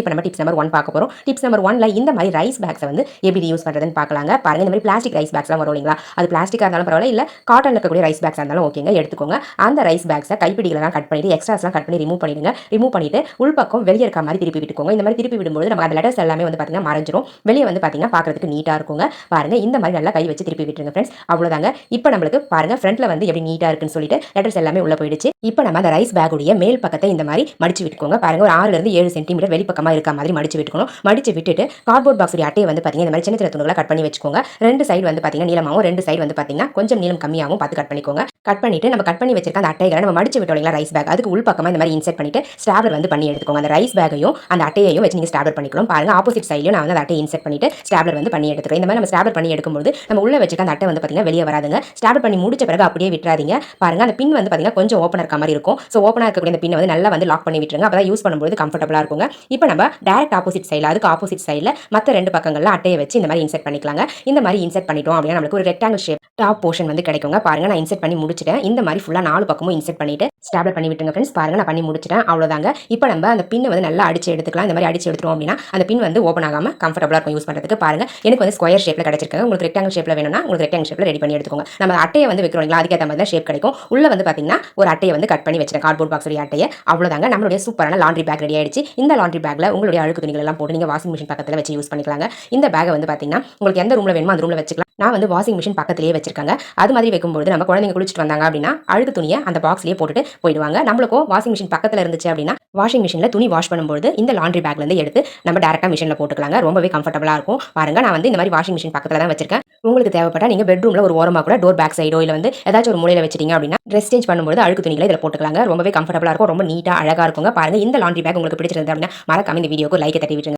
இப்போ நம்ம tips number one பார்க்க போகிறோம் டிப்ஸ் நம்பர் ஒன்ல இந்த மாதிரி ரைஸ் பேக்ஸை வந்து எப்படி யூஸ் பண்ணுறதுன்னு பார்க்கலாங்க. பாருங்க இந்த மாதிரி பிளாஸ்டிக் ரைஸ் பேக்ஸ்லாம் வரும் இல்லைங்களா? அது பிளாஸ்டிக்காக இருந்தாலும் பரவாயில்ல இல்லை காட்டனில் இருக்கக்கூடிய ரைஸ் பேக்ஸாக இருந்தாலும் ஓகேங்க எடுத்துக்கோங்க. அந்த ரைஸ் பேக்ஸை கைப்பிடிகளெல்லாம் கட் பண்ணிட்டு எக்ஸ்ட்ராஸ்லாம் கட் பண்ணி ரிமூவ் பண்ணிடுங்க. ரிமூவ் பண்ணிட்டு உள்பக்கம் வெளியே இருக்க மாதிரி திருப்பி விட்டுக்கோங்க. இந்த மாதிரி திருப்பி விடும்போது நம்ம அந்த லெட்டர்ஸ் எல்லாமே வந்து பார்த்தீங்கன்னா மறைஞ்சிரும். வெளியே வந்து பார்த்தீங்கன்னா பார்க்கறதுக்கு நீட்டாக இருக்குங்க. பாருங்க இந்த மாதிரி நல்லா கை வச்சு திருப்பி விட்டுருங்க ஃப்ரெண்ட்ஸ் அவ்வளோதாங்க இப்போ நம்மளுக்கு பாருங்க ஃப்ரண்ட்ல வந்து எப்படி நீட்டாக இருக்குன்னு சொல்லிட்டு லெட்டர்ஸ் எல்லாமே உள்ள போயிடுச்சு. இப்போ நம்ம அந்த ரைஸ் பேக்குடைய மேல் பக்கத்தை இந்த மாதிரி மடிச்சு விட்டுக்கோங்க. பாருங்க ஒரு ஆறுல இருந்து ஏழு சென்டிமீட்டர் பக்கமாக இருக்க மாதிரி மடிச்சு விட்டுக்கணும். மடிச்சு விட்டுட்டு கார்ட்போர்ட் பாக்ஸ் அட்டையை வந்து பார்த்தீங்கன்னா இந்த மாதிரி சின்ன சின்ன துணுகளை கட் பண்ணி வச்சுக்கோங்க. ரெண்டு சைடு வந்து பார்த்தீங்கன்னா நீளமாகவும் ரெண்டு சைடு வந்து பார்த்தீங்கன்னா கொஞ்சம் நீளம் கம்மியாகவும் பார்த்து கட் பண்ணிக்கோங்க. கட் பண்ணிட்டு நம்ம கட் பண்ணி வச்சிருக்க அந்த அட்டைகளை நம்ம மடிச்சு விட்டோம் இல்லைங்களா ரைஸ் பேக் அதுக்கு உள் பக்கமாக இந்த மாதிரி இன்செர்ட் பண்ணிட்டு ஸ்டாப்லர் வந்து பண்ணி எடுத்துக்கோங்க. அந்த ரைஸ் பேக்கையும் அந்த அட்டையையும் வச்சு நீங்கள் ஸ்டாப்லர் பண்ணிக்கலாம். பாருங்க ஆப்போசிட் சைட்லையும் நான் வந்து அந்த அட்டையை இன்செர்ட் பண்ணிட்டு ஸ்டாப்லர் வந்து பண்ணி எடுத்துக்கிறேன். இந்த மாதிரி நம்ம ஸ்டாப்லர் பண்ணி எடுக்கும்போது நம்ம உள்ள வச்சிருக்க அந்த அட்டை வந்து பார்த்தீங்கன்னா வெளியே வராதுங்க. ஸ்டாப்லர் பண்ணி முடிச்ச பிறகு அப்படியே விட்டுறாதீங்க. பாருங்க அந்த பின் வந்து பார்த்தீங்கன்னா கொஞ்சம் ஓப்பனாக இருக்க மாதிரி இருக்கும். ஸோ ஓப்பனாக இருக்கக்கூடிய அந்த பின்னை வந்து நல்லா வந்து லாக் பண்ணி விட்டுருங்க. அப்போ யூஸ் பண்ணும்போது கம்ஃபர்டபுளாக இருக்குங்க. இப்போ நம்ம டேரக்ட் ஆப்போசிட் சைடில் அதுக்கு ஆப்போசிட் சைடில் மற்ற ரெண்டு பக்கங்களில் அட்டையை வச்சு இந்த மாதிரி இன்செர்ட் பண்ணிக்கலாங்க. இந்த மாதிரி இன்செர்ட் பண்ணிட்டோம் அப்படின்னா நம்மளுக்கு ஒரு ரெக்டாங்கிள் ஷேப் டாப் போர்ஷன் வந்து கிடைக்குங்க. பாருங்க நான் இன்செர்ட் பண்ணி முடிச்சிட்டேன் இந்த மாதிரி ஃபுல்லாக நாலு பக்கமும் இன்செர்ட் பண்ணிட்டு ஸ்டாப்லர் பண்ணி விட்டுருங்க ஃப்ரெண்ட்ஸ் பாருங்க நான் பண்ணி முடிச்சிட்டேன். அவ்வளோதாங்க இப்போ நம்ம அந்த பின்னை வந்து நல்லா அடிச்சு எடுத்துக்கலாம். இந்த மாதிரி அடிச்சு எடுத்துருவோம் அப்படின்னா அந்த பின் வந்து ஓப்பன் ஆகாமல் கம்ஃபர்டபுளாக இருக்கும் யூஸ் பண்ணுறதுக்கு பாருங்க. எனக்கு வந்து ஸ்கொயர் ஷேப்பில் கிடைச்சிருக்கு. உங்களுக்கு ரெக்டாங்கல் ஷேப்பில் வேணும்னா உங்களுக்கு ரெக்டாங்கல் ஷேப்பில் ரெடி பண்ணி எடுத்துக்கோங்க. நம்ம அட்டையை வந்து வைக்கிறோம் அதுக்கேற்ற மாதிரி தான் ஷேப் கிடைக்கும். உள்ள வந்து பார்த்தீங்கன்னா ஒரு அட்டையை வந்து கட் பண்ணி வச்சிருக்கேன் கார்ட்போர்ட் பாக்ஸ் அட்டையை. அவ்வளோதாங்க நம்மளுடைய சூப்பரான லாண்ட்ரி பேக் ரெடி ஆயிடுச்சு. இந்த லாண்ட்ரி பேக்ல உங்களுடைய அழுக்கு துணிகள் எல்லாம் போட்டு நீங்கள் வாஷிங் மிஷின் பக்கத்தில் வச்சு யூஸ் பண்ணிக்கலாங்க. இந்த பேக்கை வந்து பார்த்தீங்கன்னா உங்களுக்கு எந்த ரூமில் வேணுமோ அந்த ரூமில் வச்சுக்கலாம். நான் வந்து வாஷிங் மிஷின் பக்கத்திலேயே வச்சிருக்காங்க. அது மாதிரி வைக்கும்போது நம்ம குழந்தைங்க குளிச்சுட்டு வந்தாங்க அப்படின்னா அழுக்கு துணியை அந்த பாக்ஸ்லேயே போட்டுட்டு போயிடுவாங்க. நம்மளுக்கும் வாஷிங் மிஷின் பக்கத்தில் இருந்துச்சு அப்படின்னா வாஷிங் மிஷினில் துணி வாஷ் பண்ணும்போது இந்த லாண்ட்ரி பேக்லேருந்து எடுத்து நம்ம டேரெக்டாக மிஷினில் போட்டுக்கலாங்க. ரொம்பவே கம்ஃபர்டபுளாக இருக்கும். பாருங்க நான் வந்து இந்த மாதிரி வாஷிங் மிஷின் பக்கத்தில் தான் வச்சிருக்கேன். உங்களுக்கு தேவைப்பட்டா நீங்கள் பெட்ரூமில் ஒரு ஓரமாக கூட டோர் பேக் சைடோ இல்லை வந்து ஏதாச்சும் ஒரு மூலையில் வச்சிட்டீங்க அப்படின்னா ட்ரெஸ் சேஞ்ச் பண்ணும்போது அழுக்கு துணிகளை இதில் போட்டுக்கலாங்க. ரொம்பவே கம்ஃபர்டபுளாக இருக்கும். ரொம்ப நீட்டாக அழகாக இருக்குங்க. பாருங்க இந்த லாண்ட்ரி பேக் உங்களுக்கு பிடிச்சிருந்தது அப்படின்னா மறக்காம இந்த வீடியோக்கு லைக் தட்டி விட்டுருங்க.